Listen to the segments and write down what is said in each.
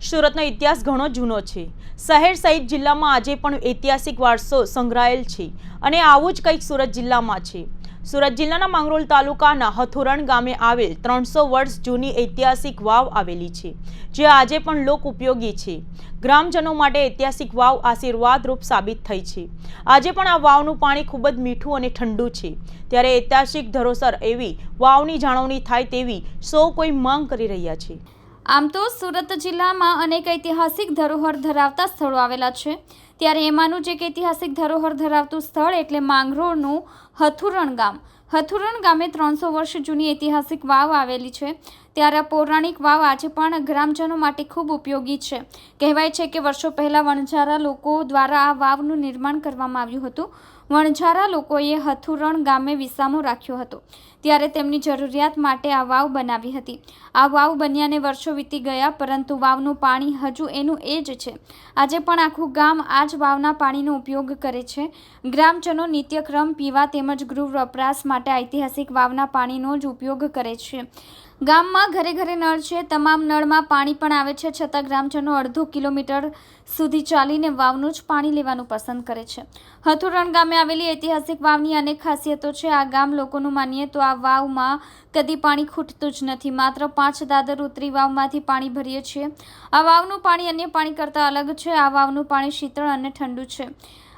સુરતનો ઇતિહાસ ઘણો જૂનો છે. શહેર સહિત જિલ્લામાં આજે પણ ઐતિહાસિક વારસો સંગ્રહાયેલ છે અને આવું જ કંઈક સુરત જિલ્લામાં છે. સુરત જિલ્લાના માંગરોલ તાલુકાના હથુરણ ગામે આવેલ ત્રણસો વર્ષ જૂની ઐતિહાસિક વાવ આવેલી છે, જે આજે પણ લોક ઉપયોગી છે. ગ્રામજનો માટે ઐતિહાસિક વાવ આશીર્વાદરૂપ સાબિત થઈ છે. આજે પણ આ વાવનું પાણી ખૂબ જ મીઠું અને ઠંડુ છે. ત્યારે ઐતિહાસિક ધરોસર એવી વાવની જાળવણી થાય તેવી સૌ કોઈ માંગ કરી રહ્યા છે. આમ તો સુરત જિલ્લામાં અનેક ઐતિહાસિક ધરોહર ધરાવતા સ્થળો આવેલા છે. ત્યારે એમાંનું જ એક ઐતિહાસિક ધરોહર ધરાવતું સ્થળ એટલે માંગરોળનું હથુરણ ગામ. હથુરણ ગામે ત્રણસો વર્ષ જૂની ઐતિહાસિક વાવ આવેલી છે. ત્યારે પૌરાણિક વાવ આજે પણ ગ્રામજનો માટે ખૂબ ઉપયોગી છે. કહેવાય છે કે વર્ષો પહેલાં વણઝારા લોકો દ્વારા આ વાવનું નિર્માણ કરવામાં આવ્યું હતું. વણઝારા લોકોએ હથુરણ ગામે વિસામો રાખ્યો હતો, ત્યારે તેમની જરૂરિયાત માટે આ વાવ બનાવી હતી. આ વાવ બન્યાને વર્ષો વીતી ગયા, પરંતુ વાવનું પાણી હજુ એનું એ જ છે. આજે પણ આખું ગામ આ જ વાવના પાણીનો ઉપયોગ કરે છે. ગ્રામજનો નિત્યક્રમ, પીવા તેમજ ગૃહ વપરાશ માટે ઐતિહાસિક વાવના પાણીનો જ ઉપયોગ કરે છે. ગામમાં ઘરે ઘરે નળ છે. તમામ નળમાં પાણી પણ આવે છે. છતાં ગ્રામજનો અડધો કિલોમીટર સુધી ચાલીને વાવનું જ પાણી લેવાનું પસંદ કરે છે. હથુરણ ગામે આવેલી ઐતિહાસિક વાવની અનેક ખાસિયતો છે. આ ગામ લોકોનું માનીએ તો આ વાવમાં કદી પાણી ખૂટતું જ નથી. માત્ર પાંચ દાદર ઉતરી વાવમાંથી પાણી ભરીએ છીએ. આ વાવનું પાણી અન્ય પાણી કરતાં અલગ છે. આ વાવનું પાણી શીતળ અને ઠંડુ છે.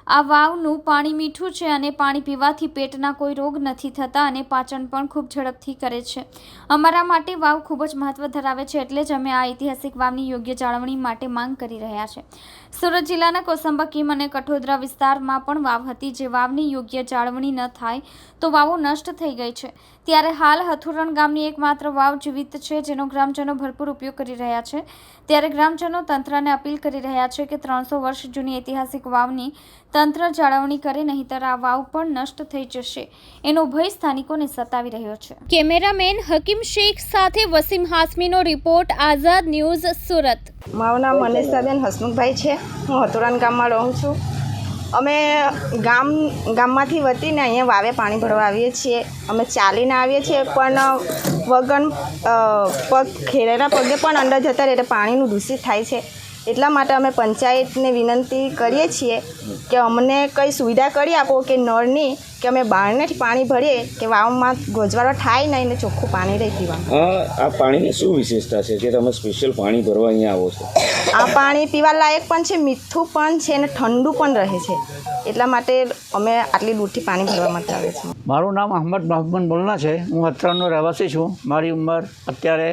આ વાવનું પાણી મીઠું છે અને પાણી પીવાથી પેટના કોઈ રોગ નથી થતા અને પાચન પણ ખૂબ ઝડપથી કરે છે. અમારા માટે વાવ ખૂબ જ મહત્વ ધરાવે છે એટલે જ અમે આ ઐતિહાસિક વાવની યોગ્ય જાળવણી માટે માંગ કરી રહ્યા છે. સુરત જિલ્લાના કોસંબા કીમ અને કઠોદરા વિસ્તારમાં પણ વાવ હતી જે વાવની યોગ્ય જાળવણી ન થાય તો વાવો નષ્ટ થઈ ગઈ છે. ત્યારે હાલ હથુરણ ગામની એકમાત્ર વાવ જીવિત છે જેનો ગ્રામજનો ભરપૂર ઉપયોગ કરી રહ્યા છે. ત્યારે ગ્રામજનો તંત્રને અપીલ કરી રહ્યા છે કે ત્રણસો વર્ષ જૂની ઐતિહાસિક વાવની તંત્ર જાળવણી કરે નહીંતર આ વાવ પણ નષ્ટ થઈ જશે એનો ભય સ્થાનિકોને સતાવી રહ્યો છે. કેમેરામેન હકીમ શેખ સાથે વસીમ હાસમીનો રિપોર્ટ આઝાદ ન્યૂઝ સુરત. મારું નામ મનીષાબેન હસમુખભાઈ છે. હું હતુરાન ગામમાં રહું છું. અમે ગામ, ગામમાંથી વતીને અહીંયા વાવે પાણી ભરવા આવીએ છીએ. અમે ચાલીને આવીએ છીએ, પણ વગન પગ ખેરેલા પગે પણ અંદર જતા રહે એટલે પાણીનું દૂષિત થાય છે. એટલા માટે અમે પંચાયતને વિનંતી કરીએ છીએ કે અમને કંઈ સુવિધા કરી આપો કે નળની કે અમે બહારનેથી પાણી ભરીએ કે વાવમાં ગોજવાળો થાય નહીં ને ચોખ્ખું પાણી રહી પીવાનું. આ આ પાણીની શું વિશેષતા છે કે તમે સ્પેશિયલ પાણી ભરવા અહીંયા આવો છો? આ પાણી પીવા લાયક પણ છે મીઠું પણ છે અને ઠંડુ પણ રહે છે. એટલા માટે અમે આટલી દૂરથી પાણી ભરવા માટે આવે છે. મારું નામ અહમદ મહમદ બોલના છે. હું અત્રણનો રહેવાસી છું. મારી ઉંમર અત્યારે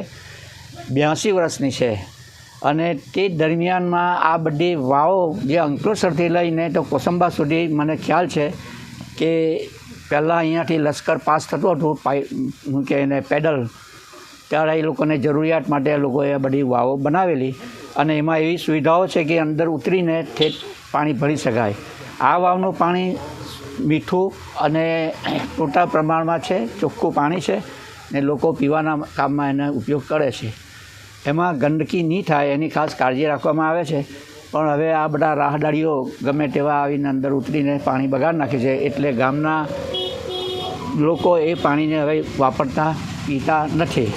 બ્યાસી વર્ષની છે. અને તે દરમિયાનમાં આ બધી વાવો જે અંકલેશ્વરથી લઈને તો કોસંબા સુધી મને ખ્યાલ છે કે પહેલાં અહીંયાથી લશ્કર પાસ થતું હતું, પાઈ શું કે એને પેડલ. ત્યારે એ લોકોને જરૂરિયાત માટે એ લોકોએ બધી વાવો બનાવેલી. અને એમાં એવી સુવિધાઓ છે કે અંદર ઉતરીને ઠેઠ પાણી ભરી શકાય. આ વાવનું પાણી મીઠું અને મોટા પ્રમાણમાં છે, ચોખ્ખું પાણી છે, ને લોકો પીવાના કામમાં એનો ઉપયોગ કરે છે. એમાં ગંદકી નહીં થાય, એની ખાસ કાળજી રાખવામાં આવે છે. પણ હવે આ બધા રાહદારીઓ ગમે તેવા આવીને અંદર ઉતરીને પાણી બગાડ નાખે છે. એટલે ગામના લોકો એ પાણીને હવે વાપરતા પીતા નથી.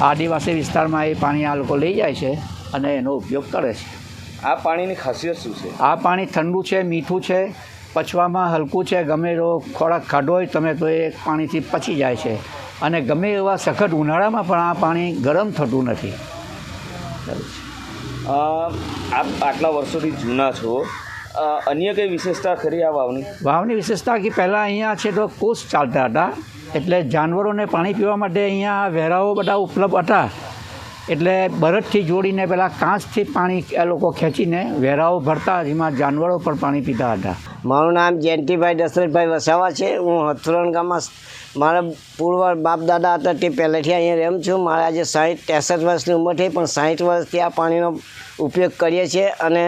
આદિવાસી વિસ્તારમાં એ પાણી આ લોકો લઈ જાય છે અને એનો ઉપયોગ કરે છે. આ પાણીની ખાસિયત શું છે? આ પાણી ઠંડુ છે મીઠું છે પચવામાં હલકું છે ગમે એવો ખોરાક ખાધો હોય તમે તો એ પાણીથી પચી જાય છે. અને ગમે એવા સખત ઉનાળામાં પણ આ પાણી ગરમ થતું નથી. આપ આટલા વર્ષોથી જૂના છો. અન્ય કઈ વિશેષતા ખરી આ વાવની? વાવની વિશેષતા કે પહેલાં અહીંયા છે તો કોષ ચાલતા હતા. એટલે જાનવરોને પાણી પીવા માટે અહીંયા વેરાઓ બધા ઉપલબ્ધ હતા. એટલે બરફથી જોડીને પેલા કાચથી પાણી એ લોકો ખેંચીને વેરાઓ ભરતા જેમાં જાનવરો પણ પાણી પીતા હતા. મારું નામ જયંતિભાઈ દશરથભાઈ વસાવા છે. હું હથરણ ગામમાં મારા પૂર્વ બાપ દાદા હતા તે પહેલેથી અહીંયા રહેમ છું. મારે આજે સાઠ ત્રેસઠ વર્ષની ઉંમર થઈ, પણ સાઠ વર્ષથી આ પાણીનો ઉપયોગ કરીએ છીએ અને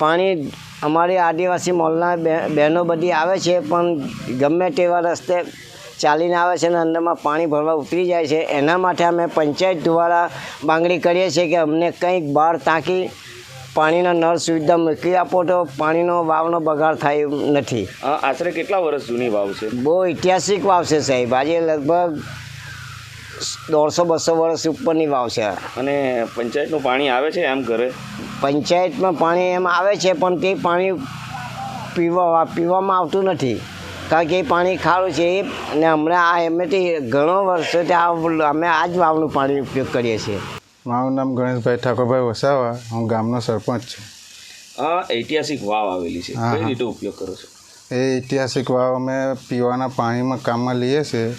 પાણી અમારી આદિવાસી મોલના બહેનો બધી આવે છે, પણ ગમે તેવા રસ્તે ચાલીને આવે છે અને અંદરમાં પાણી ભરવા ઉતરી જાય છે. એના માટે અમે પંચાયત દ્વારા માંગણી કરીએ છીએ કે અમને કંઈક બહાર ટાંકી પાણીના નળ સુવિધા મૂકી આપો તો પાણીનો વાવનો બગાડ થાય નથી. આશરે કેટલા વર્ષ જૂની વાવ છે? બહુ ઐતિહાસિક વાવ છે સાહેબ. આજે લગભગ દોઢસો બસો વર્ષ ઉપરની વાવ છે. અને પંચાયતનું પાણી આવે છે એમ ઘરે? પંચાયતમાં પાણી એમ આવે છે પણ તે પાણી પીવા પીવામાં આવતું નથી. કારણ કે એ પાણી ખારું છે એ અને હમણાં આ એમએથી ઘણો વર્ષોથી આ અમે આ જ વાવનું પાણી ઉપયોગ કરીએ છીએ. મારું નામ ગણેશભાઈ ઠાકોરભાઈ વસાવા હું ગામનો સરપંચ છું. આ ઐતિહાસિક વાવ આવેલી છે. હા, કઈ. રીતે ઉપયોગ કરો છો? એ ઐતિહાસિક વાવ અમે પીવાના પાણીમાં કામમાં લઈએ છીએ.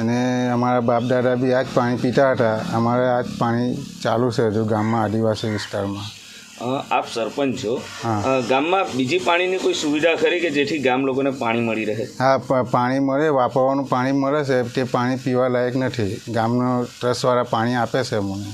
અને અમારા બાપ દાદા બી આ જ પાણી પીતા હતા. અમારે આ જ પાણી ચાલુ છે હજુ ગામમાં આદિવાસી વિસ્તારમાં. આપ સરપંચ છો. હા. ગામમાં બીજી પાણીની કોઈ સુવિધા ખરી કે જેથી ગામ લોકોને પાણી મળી રહે? હા પાણી મળે વાપરવાનું પાણી મળે છે તે પાણી પીવા લાયક નથી. ગામનો ટ્રસ્ટવાળા પાણી આપે છે મને